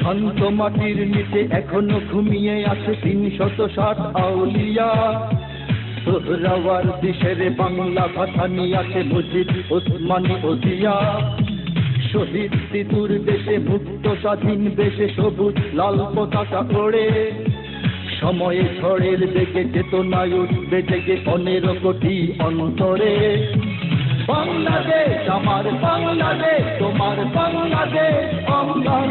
শান্ত মাটির নিচে এখনও ঘুমিয়ে আছে তিন শত ষাট আউলিয়া। সোহরাওয়ার দিশের বাংলা ভাষানি আছে মুজিব ওসমানী, ওজিয়া। শহীদ তিতুর দেশে, মুক্ত স্বাধীন দেশে সবুজ লাল পতাকা ওড়ে। সময়ে ঝড়ের বেগে চেতনায় উঠবে জেগে পনেরো কোটি অন্তরে। বাংলাদেশ, আমার বাংলাদেশ, তোমার বাংলাদেশ অঙ্গন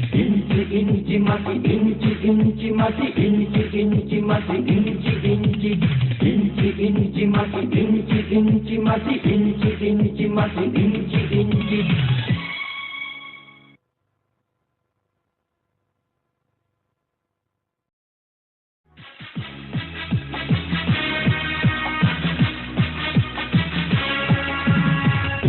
ইঞ্চি মাটি ইঞ্চি ইঞ্চি মাটি ইঞ্চি ইঞ্চি মাটি ইঞ্চি ইঞ্চি ইঞ্চি ইঞ্চি মাটি ইঞ্চি ইঞ্চি মাটি ইঞ্চি ইঞ্চি মাটি